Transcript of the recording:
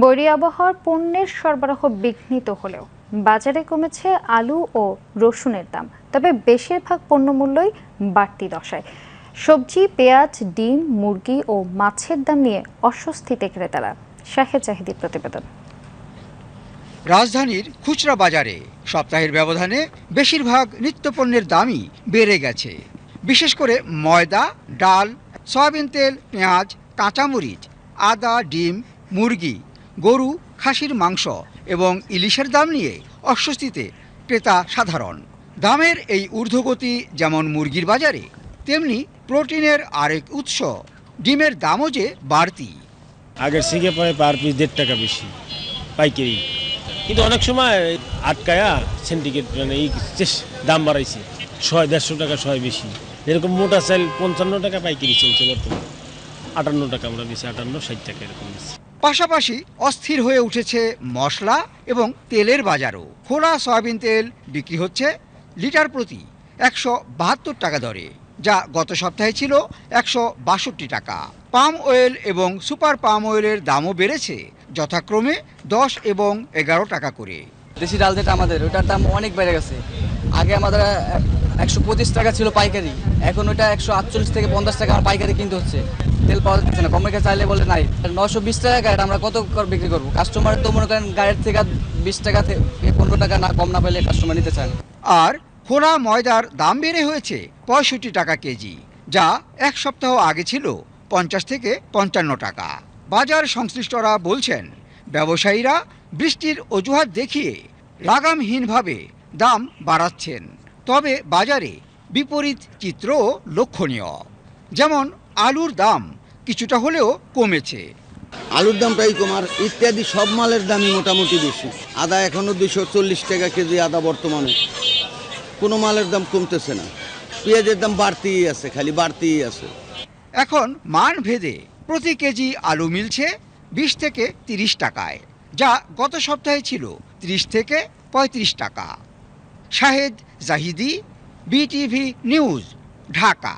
বৈরী আবহাওয়ার পণ্যের সরবরাহ বিঘ্নিত হলেও বাজারে কমেছে আলু ও রসুনের দাম, তবে বেশিরভাগ পণ্যমূল্যই বাড়তি দশায়। সবজি, পেঁয়াজ, ডিম, মুরগি ও মাছের দাম নিয়ে অস্বস্তিতে ক্রেতারা। শাহেদ জাহিদি প্রতিবেদন। রাজধানীর খুচরা বাজারে সপ্তাহের ব্যবধানে বেশিরভাগ নিত্যপণ্যের দামই বেড়ে গেছে। বিশেষ করে ময়দা, ডাল, সয়াবিন তেল, পেঁয়াজ, কাঁচামরিচ, আদা, ডিম, মুরগি গরু, খাসির মাংস এবং ইলিশের দাম নিয়ে অস্বস্তিতে ক্রেতা সাধারণ। দামের এই ঊর্ধ্বগতি যেমন মুরগির বাজারে, তেমনি প্রোটিনের আরেক উৎস, ডিমের দামও যে বাড়তি। আগের থেকে পরে পার পিস দেড় টাকা বেশি, পাইকারি। কিন্তু অনেক সময় আটকায়া সিন্ডিকেট মানে এই দাম বাড়াইছে, ছয় দেড়শো টাকা ছয় বেশি। এরকম মোটা চাল পঞ্চান্ন টাকা পাইকারি চলছে বর্তমানে। আটান্ন টাকা আমরা বেশি আটান্ন ষাট টাকা এরকম বেশি পাশাপাশি অস্থির হয়ে উঠেছে মশলা এবং তেলের বাজারও। খোলা সয়াবিন তেল বিক্রি হচ্ছে লিটার প্রতি একশো বাহাত্তর টাকা দরে যা গত সপ্তাহে ছিল একশো বাষট্টি টাকা। পাম অয়েল এবং সুপার পাম অয়েলের দামও বেড়েছে যথাক্রমে দশ এবং এগারো টাকা করে। দেশি ডাল যেটা আমাদের ওটার দাম অনেক বেড়ে গেছে। আগে আমাদের একশো পঁচিশ টাকা ছিল পাইকারি। এখন ওটা একশো আটচল্লিশ থেকে পঞ্চাশ টাকা আমার পাইকারি কিনতে হচ্ছে। তেল পাওয়া যাচ্ছে না। কমে চাইলে বলে নাই। নশো বিশ টাকা গাড়ি আমরা কত করে বিক্রি করব? কাস্টমার তো মনে করেন গাড়ির থেকে বিশ টাকা থেকে পনেরো টাকা না কম না পেলে কাস্টমার নিতে চান আর খোলা ময়দার দাম বেড়ে হয়েছে পঁয়ষট্টি টাকা কেজি, যা এক সপ্তাহ আগে ছিল পঞ্চাশ থেকে পঞ্চান্ন টাকা। বাজার সংশ্লিষ্টরা বলছেন, ব্যবসায়ীরা বৃষ্টির অজুহাত দেখিয়ে লাগামহীনভাবে দাম বাড়াচ্ছেন। তবে বাজারে বিপরীত চিত্রও লক্ষণীয়। যেমন আলুর দাম কিছুটা হলেও কমেছে। আলুর দাম প্রায় কম আর ইত্যাদি সব মালের দামই মোটামুটি বেশি। আদা এখনও দুশো চল্লিশ টাকা কেজি আদা বর্তমানে। কোনো মালের দাম কমতেছে না। পেঁয়াজের দাম বাড়তেই আছে খালি বাড়তেই আছে। এখন মান ভেদে প্রতি কেজি আলু মিলছে বিশ থেকে তিরিশ টাকায় যা গত সপ্তাহে ছিল ত্রিশ থেকে পঁয়ত্রিশ টাকা। Shahed Zahidi BTV news Dhaka.